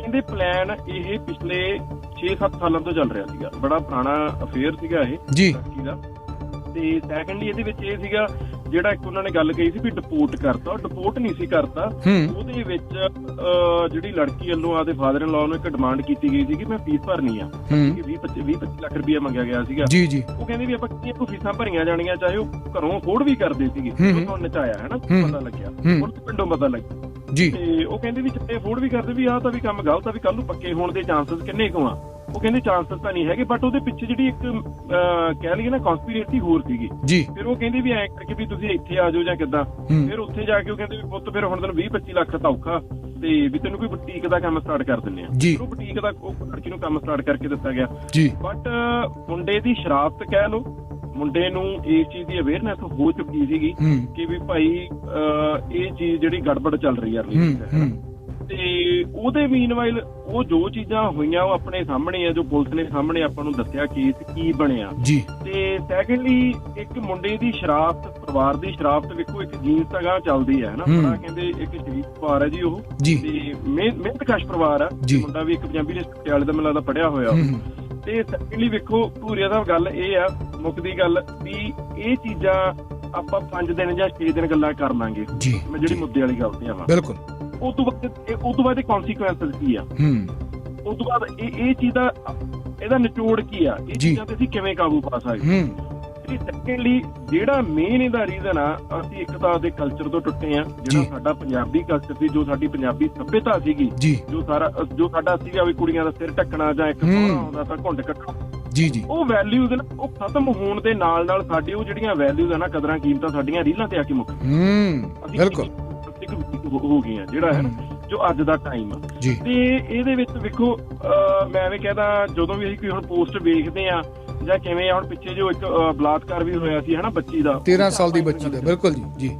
ਕਹਿੰਦੇ ਪਲਾਨ ਇਹ ਪਿਛਲੇ 6-7 ਸਾਲਾਂ ਤੋਂ ਚੱਲ ਰਿਹਾ ਸੀਗਾ। ਬੜਾ ਪੁਰਾਣਾ ਅਫੇਅਰ ਸੀਗਾ ਇਹ। ਜੀ। ਦਾ। ਤੇ ਸੈਕੰਡਲੀ ਇਹਦੇ ਵਿੱਚ ਇਹ ਸੀਗਾ ਜਿਹੜਾ ਇੱਕ ਉਹਨਾਂ ਨੇ ਗੱਲ ਕਹੀ ਸੀ ਵੀ ਡਿਪੋਰਟ ਕਰਤਾ। ਡਿਪੋਰਟ ਨਹੀਂ ਸੀ ਕਰਤਾ। ਉਹਦੇ ਵਿੱਚ ਜਿਹੜੀ ਲੜਕੀ ਵੱਲੋਂ ਆਦੇ ਫਾਦਰ ਇਨ ਲਾਅ ਨੂੰ ਇੱਕ ਡਿਮਾਂਡ ਕੀਤੀ ਗਈ ਸੀ ਕਿ ਮੈਂ ਫੀਸ ਭਰਨੀ ਆ। ਕਿ 20 25 20 25 ਲੱਖ ਰੁਪਇਆ ਮੰਗਿਆ ਗਿਆ ਸੀਗਾ। ਜੀ ਜੀ। ਉਹ ਕਹਿੰਦੇ ਵੀ ਆਪਾਂ ਕਿੰਨੀਆਂ ਕੁ ਫੀਸਾਂ ਭਰੀਆਂ ਜਾਣੀਆਂ ਚਾਹੇ ਉਹ ਘਰੋਂ ਅਫੋਰਡ ਵੀ ਕਰਦੇ ਸੀਗੇ। ਉਹ ਨਚਾਇਆ ਹੈ। ਨਾ। ਪਤਾ ਲੱਗਿਆ। ਹੂੰ। ਹੁਣ ਤਾਂ ਪਿੰਡੋਂ ਪਤਾ ਲੱਗਿਆ। ਜੀ। ਤੇ ਉਹ ਕਹਿੰਦੇ ਵੀ ਜਿੱਤੇ ਅਫੋਰਡ ਵੀ ਕਰਦੇ ਵੀ ਆਹ ਤਾਂ ਵੀ ਕੰਮ ਗਲਤ ਆ ਵੀ ਕੱਲ ਨੂੰ ਪੱਕੇ ਹੋਣ ਦੇ ਚਾਂਸਸ ਕਿੰਨੇ ਕੁ ਆ। ਉਹ ਕਹਿੰਦੇ ਚਾਂਸਸ ਤਾਂ ਨਹੀਂ ਹੈਗੇ ਬਟ ਉਹਦੇ ਪਿੱਛੇ ਜਿਹੜੀ ਇੱਕ ਕਹਿ ਲਈਏ ਨਾ ਕਨਸਪੀਰੇਸੀ ਹੋਰ ਸੀਗੀ। ਜੀ। ਫਿਰ ਉਹ ਕਹਿੰਦੇ ਵੀ ਐਂ ਕਰਕੇ ਵੀ ਤੁਸੀਂ ਇੱਥੇ ਆ ਜਾਓ ਜਾਂ ਕਿੱਦਾਂ। ਫਿਰ ਉੱਥੇ ਜਾ ਕੇ ਉਹ ਕਹਿੰਦੇ ਵੀ ਪੁੱਤ ਫਿਰ ਹੁਣ ਤੈਨੂੰ 20 25 ਲੱਖ ਤਾਂ ਔਖਾ ਤੇ ਵੀ ਤੈਨੂੰ ਕੋਈ ਬੁਟੀਕ ਦਾ ਕੰਮ ਸਟਾਰਟ ਕਰ ਦਿੰਨੇ ਆ। ਫਿਰ ਉਹ ਬੁਟੀਕ ਦਾ ਉਹ ਲੜਕੀ ਨੂੰ ਕੰਮ ਸਟਾਰਟ ਕਰਕੇ ਦਿੱਤਾ ਗਿਆ। ਜੀ। ਬਟ ਮੁੰਡੇ ਦੀ ਸ਼ਰਾਫਤ ਕਹਿ ਲਓ ਮੁੰਡੇ ਨੂੰ ਇਸ ਚੀਜ਼ ਦੀ ਅਵੇਅਰਨੈਸ ਹੋ ਚੁੱਕੀ ਸੀਗੀ ਕਿ ਵੀ ਭਾਈ ਇਹ ਚੀਜ਼ ਜਿਹੜੀ ਗੜਬੜ ਚੱਲ ਰਹੀ ਆ ਹੂੰ ਹੂੰ। ਤੇ ਉਹਦੇ ਮੀਨਵਾਈਲ ਉਹ ਜੋ ਚੀਜ਼ਾਂ ਹੋਈਆਂ ਉਹ ਆਪਣੇ ਸਾਹਮਣੇ ਆ ਜੋ ਪੁਲਿਸ ਨੇ ਸਾਹਮਣੇ ਆਪਾਂ ਨੂੰ ਦੱਸਿਆ ਕੇਸ ਕੀ ਬਣਿਆ। ਜੀ। ਤੇ ਸੈਕੰਡਲੀ ਇੱਕ ਮੁੰਡੇ ਦੀ ਸ਼ਰਾਫਤ ਪਰਿਵਾਰ ਦੀ ਸ਼ਰਾਫਤ ਵੇਖੋ ਇੱਕ ਜੀਨਸ ਤਗਾ ਚੱਲਦੀ ਹੈ ਨਾ ਹੂੰ। ਬੜਾ ਕਹਿੰਦੇ ਇੱਕ ਸ਼ਰੀਫ ਪਰਿਵਾਰ ਹੈ ਜੀ ਉਹ। ਤੇ ਮਿਹ- ਮਿਹਨਤਕਸ਼ ਪਰਿਵਾਰ ਆ। ਮੁੰਡਾ ਵੀ ਇੱਕ ਪੰਜਾਬੀ ਦੇ ਪਟਿਆਲੇ ਦਾ ਮੈਨੂੰ ਲੱਗਦਾ ਪੜਿਆ ਹੋਇਆ। ਤੇ ਸੈਕੰਡਲੀ ਵੇਖੋ ਧੂਰੀਆ ਦਾ ਗੱਲ ਇਹ ਆ ਮੁੱਕਦੀ ਗੱਲ ਵੀ ਇਹ ਚੀਜ਼ਾਂ ਆਪਾਂ 5 ਦਿਨ ਜਾਂ 6 ਦਿਨ ਗੱਲਾਂ ਕਰ ਲਾਂਗੇ। ਮੈਂ ਜਿਹੜੀ ਮੁੱਦੇ ਵਾਲੀ ਗੱਲ ਤੇ ਆਵਾਂ ਬਿਲਕੁਲ। ਉਸ ਤੋਂ ਬਾਅਦ ਉਸ ਤੋਂ ਬਾਅਦ ਇਹ ਕਨਸੀਕੁਐਂਸਸ ਕੀ ਆ? ਹੂੰ। ਉਸ ਤੋਂ ਬਾਅਦ ਇਹ ਇਹ ਚੀਜ਼ ਦਾ ਇਹਦਾ ਨਿਚੋੜ ਕੀ ਆ? ਇਹ। ਚੀਜ਼ਾਂ ਤੇ ਅਸੀਂ ਕਿਵੇਂ ਕਾਬੂ ਪਾ ਸਕਦੇ? ਹੂੰ। ਤੇ ਸੈਕੰਡਲੀ ਜਿਹੜਾ ਮੇਨ ਇਹਦਾ ਰੀਜ਼ਨ ਆ ਅਸੀਂ ਇੱਕ ਤਾਂ ਦੇ ਕਲਚਰ ਤੋਂ ਟੁੱਟੇ ਆ। ਜਿਹੜਾ। ਸਾਡਾ ਪੰਜਾਬੀ ਕਲਚਰ ਸੀ ਜੋ ਸਾਡੀ ਪੰਜਾਬੀ ਸੱਭਿਅਤਾ ਸੀਗੀ ਜੀ। ਸਾਰਾ ਜੋ ਸਾਡਾ ਸੀਗਾ ਵੀ ਕੁੜੀਆਂ ਦਾ ਸਿਰ ਢੱਕਣਾ ਜਾਂ ਇੱਕ। ਸੋਹਣਾ ਆਉਂਦਾ ਤਾਂ ਘੁੰਡ ਕੱਟਣਾ ਜੀ ਜੀ। ਉਹ ਵੈਲਿਊਜ਼ ਉਹ ਖਤਮ ਹੋਣ ਦੇ ਨਾਲ ਨਾਲ ਸਾਡੀ ਉਹ ਜਿਹੜੀਆਂ ਵੈਲਿਊਜ਼ ਆ ਨਾ ਕਦਰਾਂ ਕੀਮਤਾਂ ਸਾਡੀਆਂ ਰੀਲਾਂ ਤੇ ਆ ਕੇ ਮੁੱਕ ਹੂੰ ਬਿਲਕੁਲ। ਹੋ- ਗਈਆਂ ਜਿਹੜਾ ਹੈ ਨਾ ਜੋ ਅੱਜ ਦਾ ਟਾਈਮ ਆ। ਤੇ ਇਹਦੇ ਵਿੱਚ ਵੇਖੋ ਮੈਂ ਐਵੇਂ ਕਹਦਾ ਜਦੋਂ ਵੀ ਅਸੀਂ ਕੋਈ ਹੁਣ ਪੋਸਟ ਵੇਖਦੇ ਆ ਜਾਂ ਕਿਵੇਂ ਆ ਹੁਣ ਪਿੱਛੇ ਜੋ ਇੱਕ ਬਲਾਤਕਾਰ ਵੀ ਹੋਇਆ ਸੀ ਹਨਾ ਬੱਚੀ ਦਾ। 13 ਸਾਲ ਦੀ ਬੱਚੀ ਦਾ ਬਿਲਕੁਲ ਜੀ ਜੀ।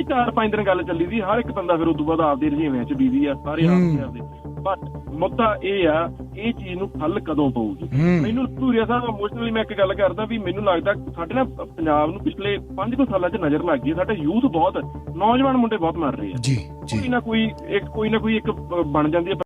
ਇਹ ਚਾਰ ਪੰਜ ਦਿਨ ਗੱਲ ਚੱਲੀ ਸੀ ਹਰ ਇੱਕ ਬੰਦਾ ਫਿਰ ਉਦੋਂ ਬਾਅਦ ਆਪਦੇ ਰਜੀਵਿਆਂ 'ਚ ਬੀਜ਼ੀ ਆ ਸਾਰੇ। ਆਪਦੇ ਆਪਦੇ। ਬਟ ਮੁੱਦਾ ਇਹ ਆ ਇਹ ਚੀਜ਼ ਨੂੰ ਹੱਲ ਕਦੋਂ ਪਊਗੀ? ਮੈਨੂੰ ਧੂਰੀਆ ਸਾਹਿਬ ਇਮੋਸ਼ਨਲੀ ਮੈਂ ਇੱਕ ਗੱਲ ਕਰਦਾ ਵੀ ਮੈਨੂੰ ਲੱਗਦਾ ਸਾਡੇ ਨਾ ਪੰਜਾਬ ਨੂੰ ਪਿਛਲੇ 5 ਕੁ ਸਾਲਾਂ 'ਚ ਨਜ਼ਰ ਲੱਗ ਗਈ। ਸਾਡਾ ਯੂਥ ਬਹੁਤ ਨੌਜਵਾਨ ਮੁੰਡੇ ਬਹੁਤ ਮਰ ਰਹੇ ਆ। ਜੀ ਕੋਈ ਜੀ ਨਾ ਕੋਈ ਇੱਕ ਕੋਈ ਨਾ ਕੋਈ ਇੱਕ ਬਣ ਜਾਂਦੀ ਹੈ।